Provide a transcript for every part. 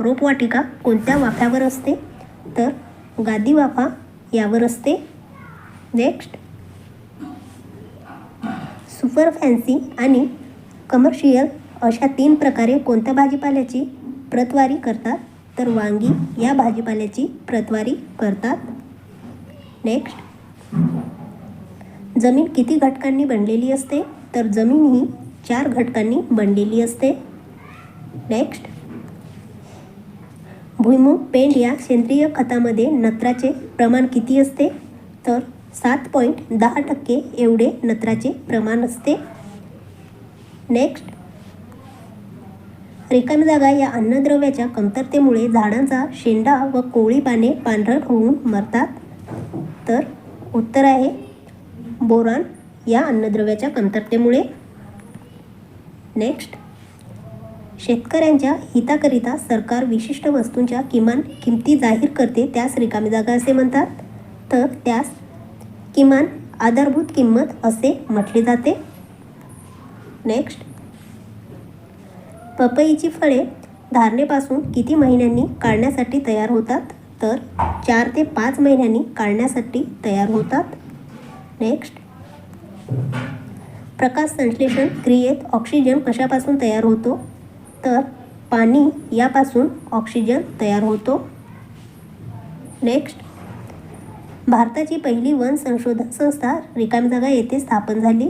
रोपवाटिका कोणत्या वाफ्यावर असते? तर गादी वाफा यावर असते. नेक्स्ट सुपर फॅन्सी आणि कमर्शियल अशा तीन प्रकारे कोणत्या भाजीपाल्याची प्रतवारी करतात? तर वांगी या भाजीपाल्याची प्रतवारी करतात. नेक्स्ट जमीन किती घटकांनी बनलेली असते? तर जमीन ही चार घटकांनी बनलेली असते. नेक्स्ट भुईमूग पेंड या सेंद्रिय खतामध्ये नत्राचे प्रमाण किती असते? तर सात पॉईंट दहा टक्के एवढे नत्राचे प्रमाण असते. नेक्स्ट. रिकामी जागा या अन्नद्रव्याच्या कमतरतेमुळे झाडांचा शेंडा व कोळी पाने पांढरट होऊन मरतात. तर उत्तर आहे बोरान या अन्नद्रव्याच्या कमतरतेमुळे. नेक्स्ट. शेतकऱ्यांच्या हिताकरिता सरकार विशिष्ट वस्तूंच्या किमान किमती जाहीर करते त्यास रिकामी जागा असे म्हणतात. तर त्यास किमान आधारभूत किंमत असे म्हटले जाते. नेक्स्ट पपईची फळे धारणेपासून किती महिन्यांनी काढण्यासाठी तयार होतात? तर चार ते पाच महिन्यांनी काढण्यासाठी तयार होतात. नेक्स्ट प्रकाश संश्लेषण क्रियेत ऑक्सिजन कशापासून तयार होतो? तर पाणी यापासून ऑक्सिजन तयार होतो. नेक्स्ट भारताची पहिली वन संशोधन संस्था रिकामी जागा येथे स्थापन झाली.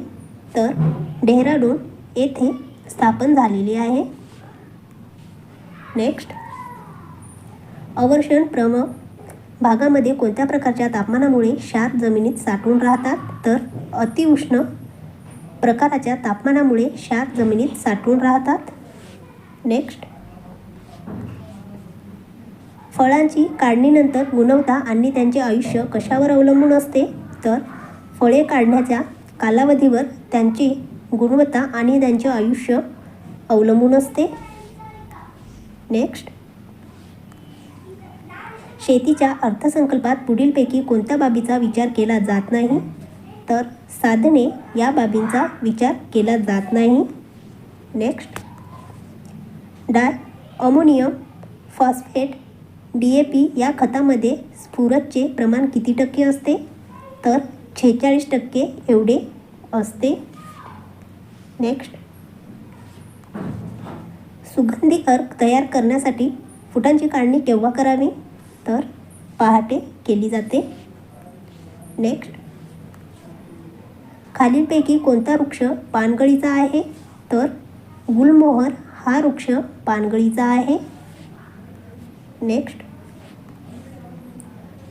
तर डेहराडून येथे स्थापन झालेली आहे. नेक्स्ट अवर्षण प्रम भागामध्ये कोणत्या प्रकारच्या तापमानामुळे क्षार जमिनीत साठून राहतात? तर अतिउष्ण प्रकाराच्या तापमानामुळे क्षार जमिनीत साठून राहतात. नेक्स्ट फळांची काढणीनंतर गुणवत्ता आणि त्यांचे आयुष्य कशावर अवलंबून असते? तर फळे काढण्याच्या कालावधीवर त्यांची गुणवत्ता आणि त्यांचे आयुष्य अवलंबून असते. नेक्स्ट शेतीच्या अर्थसंकल्पात पुढीलपैकी कोणत्या बाबीचा विचार केला जात नाही? तर साधने या बाबींचा विचार केला जात नाही. Next diammonium phosphate D A P या खतामध्ये स्फुरतचे प्रमाण किती टक्के असते? तर छेचाळीस टक्के एवढे असते. नेक्स्ट. सुगंधी अर्क तयार करण्यासाठी फुटांची काढणी केव्हा करावी? तर पहाटे केली जाते. नेक्स्ट. खालीलपैकी कोणता वृक्ष पानगळीचा आहे? तर गुलमोहर हा वृक्ष पानगळीचा आहे. नेक्स्ट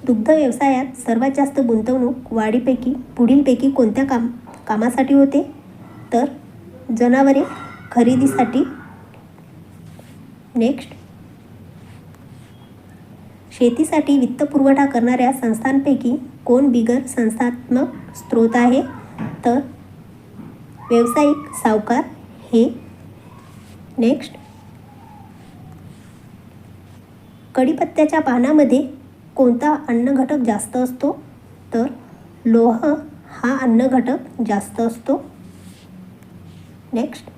दुग्ध व्यवसायात सर्वात जास्त गुंतवणूक वाढीपैकी पुढीलपैकी कोणत्या काम कामासाठी होते? तर जनावरे खरेदीसाठी. नेक्स्ट शेतीसाठी वित्तपुरवठा करणाऱ्या संस्थांपैकी कोण बिगर संस्थात्मक स्रोत आहे? तर व्यावसायिक सावकार हे नेक्स्ट कढीपत्त्याच्या पानामध्ये कोणता अन्न घटक जास्त असतो? तर लोह हा अन्न घटक जास्त असतो. नेक्स्ट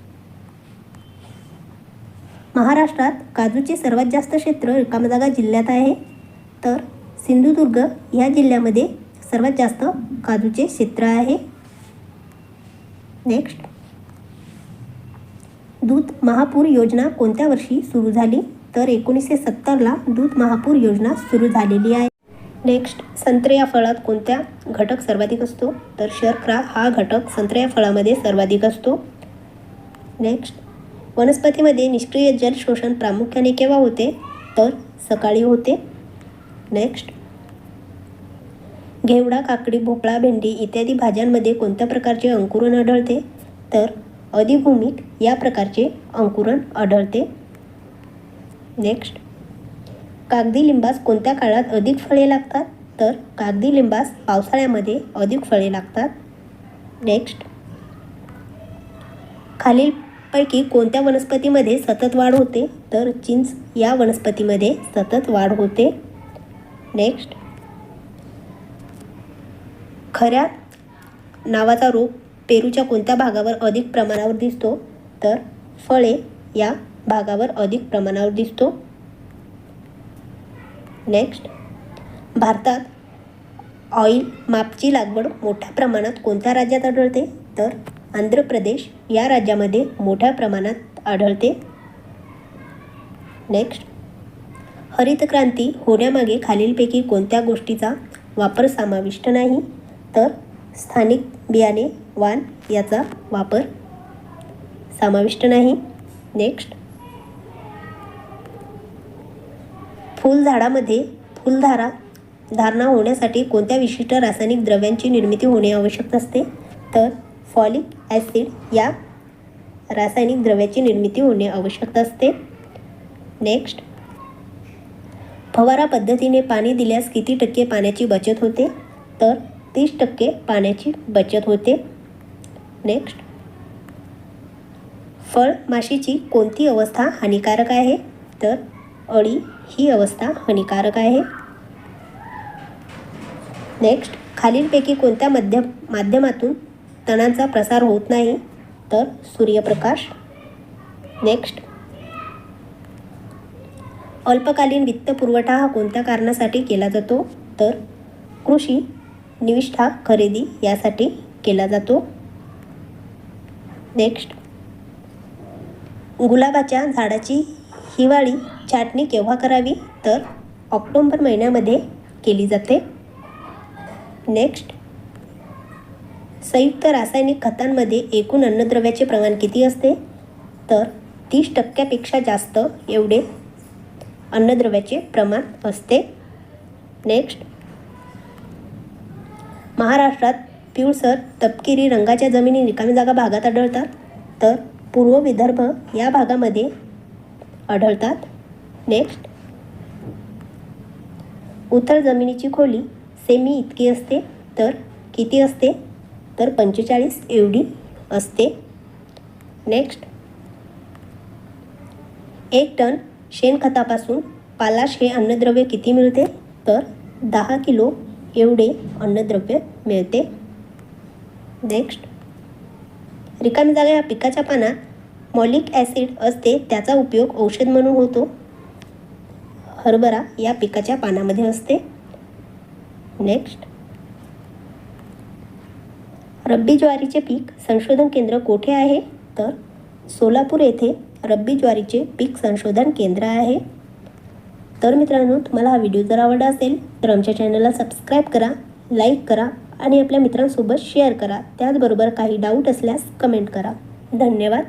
महाराष्ट्रात काजूचे सर्वात जास्त क्षेत्र रिकामी जागा जिल्ह्यात आहे. तर सिंधुदुर्ग ह्या जिल्ह्यामध्ये सर्वात जास्त काजूचे क्षेत्र आहे. नेक्स्ट दूध महापूर योजना कोणत्या वर्षी सुरू झाली? तर एकोणीसशे सत्तरला दूध महापूर योजना सुरू झालेली आहे. नेक्स्ट संत्रे या फळात कोणत्या घटक सर्वाधिक असतो? तर शर्करा हा घटक संत्रे या फळामध्ये सर्वाधिक असतो. नेक्स्ट वनस्पतीमध्ये निष्क्रिय जल शोषण प्रामुख्याने केव्हा होते? तर सकाळी होते. नेक्स्ट घेवडा काकडी भोपळा भेंडी इत्यादी भाज्यांमध्ये कोणत्या प्रकारचे अंकुरण आढळते? तर अधिभूमिक या प्रकारचे अंकुरण आढळते. नेक्स्ट कागदी लिंबास कोणत्या काळात अधिक फळे लागतात? तर कागदी लिंबास पावसाळ्यामध्ये अधिक फळे लागतात. नेक्स्ट खालीलपैकी कोणत्या वनस्पतीमध्ये सतत वाढ होते? तर चिंच या वनस्पतीमध्ये सतत वाढ होते. नेक्स्ट खऱ्या नावाचा रोग पेरूच्या कोणत्या भागावर अधिक प्रमाणावर दिसतो? तर फळे या भागावर अधिक प्रमाणावर दिसतो. नेक्स्ट भारतात ऑइल मापची लागवड मोठ्या प्रमाणात कोणत्या राज्यात आढळते? तर आंध्र प्रदेश या राज्यामध्ये मोठ्या प्रमाणात आढळते. नेक्स्ट हरितक्रांती होण्यामागे खालीलपैकी कोणत्या गोष्टीचा वापर समाविष्ट नाही? तर स्थानिक बियाणे वाण याचा वापर. समाविष्ट नाही. नेक्स्ट फुलझाडामध्ये फुलधारा धारणा होण्यासाठी कोणत्या विशिष्ट रासायनिक द्रव्यांची निर्मिती होणे आवश्यक असते तर फॉलिक ॲसिड या रासायनिक द्रव्याची निर्मिती होणे आवश्यक असते. नेक्स्ट फवारा पद्धतीने पाणी दिल्यास किती टक्के पाण्याची बचत होते? तर तीस टक्के पाण्याची बचत होते. नेक्स्ट फळ माशीची कोणती अवस्था हानिकारक आहे? तर अळी ही अवस्था हानिकारक आहे. नेक्स्ट खालीलपैकी कोणत्या माध्यम माध्यमातून तणांचा प्रसार होत नाही? तर सूर्यप्रकाश. नेक्स्ट अल्पकालीन वित्तपुरवठा हा कोणत्या कारणासाठी केला जातो? तर कृषी निविष्ठा खरेदी यासाठी केला जातो. नेक्स्ट गुलाबाच्या झाडाची हिवाळी छाटणी केव्हा करावी? तर ऑक्टोंबर महिन्यामध्ये केली जाते. नेक्स्ट संयुक्त रासायनिक खतांमध्ये एकूण अन्नद्रव्याचे प्रमाण किती असते? तर तीस टक्क्यापेक्षा जास्त एवढे अन्नद्रव्याचे प्रमाण असते. नेक्स्ट महाराष्ट्रात पिवळसर तपकिरी रंगाच्या जमिनी रिकामी जागा भागात आढळतात तर पूर्व विदर्भ या भागामध्ये आढळतात. नेक्स्ट उथळ जमिनीची खोली सेमी इतकी असते तर किती असते? तर पंचेचाळीस एवढी असते. नेक्स्ट एक टन शेणखतापासून पालाश हे अन्नद्रव्य किती मिळते? तर दहा किलो एवढे अन्नद्रव्य मिळते. नेक्स्ट रिकामी जागा या पिकाच्या पानात मॉलिक ॲसिड असते त्याचा उपयोग औषध म्हणून होतो. हरभरा या पिकाच्या पानामध्ये असते. नेक्स्ट रब्बी ज्वारीचे पीक संशोधन केंद्र कोठे आहे? तर सोलापूर येथे रब्बी ज्वारीचे पीक संशोधन केंद्र आहे. तर मित्रांनो तुम्हाला हा व्हिडिओ जर आवडला असेल तर आमच्या चॅनलला सबस्क्राईब करा लाईक करा आणि आपल्या मित्रांसोबत शेअर करा. त्याचबरोबर काही डाऊट असल्यास कमेंट करा. धन्यवाद.